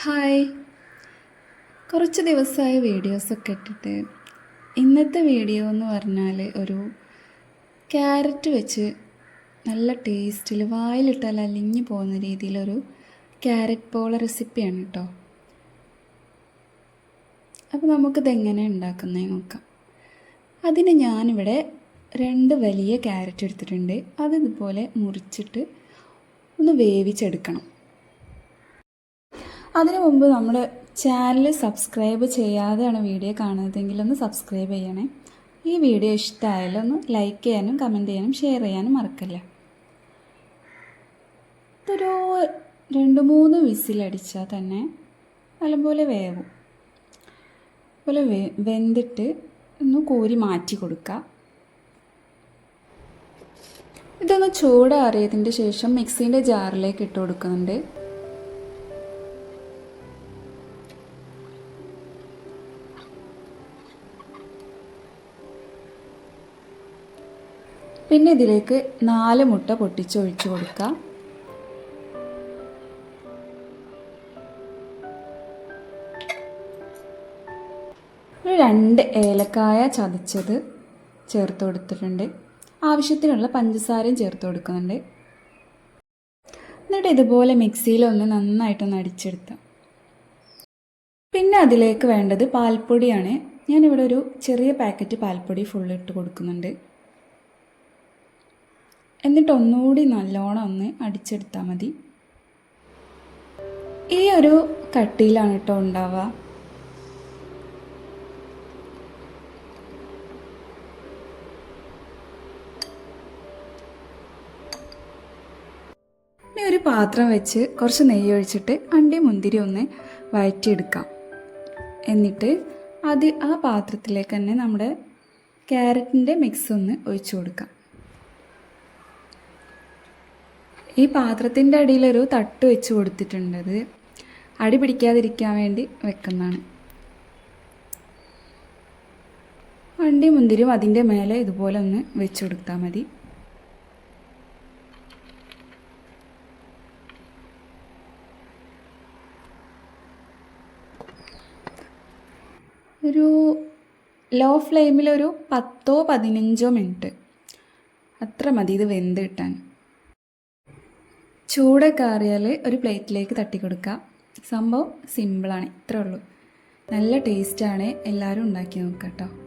Hi. കുറച്ച് ദിവസമായ വീഡിയോസൊക്കെ ഇട്ടിട്ട്. ഇന്നത്തെ വീഡിയോ എന്ന് പറഞ്ഞാൽ ഒരു ക്യാരറ്റ് വെച്ച് നല്ല ടേസ്റ്റിൽ വായിലിട്ടാൽ അലിഞ്ഞു പോകുന്ന രീതിയിലൊരു ക്യാരറ്റ് പോള റെസിപ്പിയാണ് കേട്ടോ അപ്പോൾ നമുക്കിത് എങ്ങനെ ഉണ്ടാക്കുന്നത് നോക്കാം. അതിന് ഞാനിവിടെ രണ്ട് വലിയ ക്യാരറ്റ് എടുത്തിട്ടുണ്ട്. അത് ഇതുപോലെ മുറിച്ചിട്ട് ഒന്ന് വേവിച്ചെടുക്കണം. അതിനു മുമ്പ് നമ്മൾ ചാനൽ സബ്സ്ക്രൈബ് ചെയ്യാതെയാണ് വീഡിയോ കാണുന്നതെങ്കിൽ ഒന്ന് സബ്സ്ക്രൈബ് ചെയ്യണേ. ഈ വീഡിയോ ഇഷ്ടമായാലും ഒന്ന് ലൈക്ക് ചെയ്യാനും കമന്റ് ചെയ്യാനും ഷെയർ ചെയ്യാനും മറക്കല്ലേ. ഇതൊരു രണ്ട് മൂന്ന് വിസിലടിച്ചാൽ തന്നെ നല്ലപോലെ വേവും. അതുപോലെ വെ വെന്തിട്ട് ഒന്ന് കോരി മാറ്റി കൊടുക്കുക ഇതൊന്ന് ചൂടാറിയതിന്റെ ശേഷം മിക്സീന്റെ ജാറിലേക്ക് ഇട്ട് കൊടുക്കുന്നുണ്ട്. പിന്നെ ഇതിലേക്ക് നാല് മുട്ട പൊട്ടിച്ചൊഴിച്ച് കൊടുക്കുക രണ്ട് ഏലക്കായ ചതച്ചത് ചേർത്ത് കൊടുത്തിട്ടുണ്ട്. ആവശ്യത്തിനുള്ള പഞ്ചസാരയും ചേർത്ത് കൊടുക്കുന്നുണ്ട്. എന്നിട്ട് ഇതുപോലെ മിക്സിയിലൊന്ന് നന്നായിട്ടൊന്ന് അടിച്ചെടുത്താം. പിന്നെ അതിലേക്ക് വേണ്ടത് പാൽപ്പൊടിയാണ്. ഞാനിവിടെ ഒരു ചെറിയ പാക്കറ്റ് പാൽപ്പൊടി ഫുൾ ഇട്ട് കൊടുക്കുന്നുണ്ട്. എന്നിട്ട് ഒന്നുകൂടി നല്ലോണം ഒന്ന് അടിച്ചെടുത്താൽ മതി. ഈ ഒരു കട്ടിയിലാണ് കേട്ടോ ഉണ്ടാവുക. ഇനി ഒരു പാത്രം വെച്ച് കുറച്ച് നെയ്യ് ഒഴിച്ചിട്ട് അണ്ടി മുന്തിരി ഒന്ന് വഴറ്റിയെടുക്കാം. എന്നിട്ട് അത് ആ പാത്രത്തിലേക്ക് തന്നെ നമ്മുടെ ക്യാരറ്റിന്റെ മിക്സ് ഒന്ന് ഒഴിച്ചു കൊടുക്കാം. ഈ പാത്രത്തിന്റെ അടിയിലൊരു തട്ട് വെച്ച് കൊടുത്തിട്ടുണ്ടത് അടി പിടിക്കാതിരിക്കാൻ വേണ്ടി വെക്കുന്നതാണ്. വണ്ടി മുന്തിരിയും അതിന്റെ മേലെ ഇതുപോലെ ഒന്ന് വെച്ച് കൊടുത്താൽ മതി. ഒരു ലോ ഫ്ലെയിമിൽ ഒരു പത്തോ പതിനഞ്ചോ മിനിറ്റ്. അത്ര മതി ഇത് വെന്ത് കിട്ടാൻ. ചൂടൊക്കെ ആറിയാൽ ഒരു പ്ലേറ്റിലേക്ക് തട്ടി കൊടുക്കുക സംഭവം സിമ്പിളാണ്. ഇത്രേ ഉള്ളൂ. നല്ല ടേസ്റ്റാണ്. എല്ലാവരും ഉണ്ടാക്കി നോക്കാം കേട്ടോ.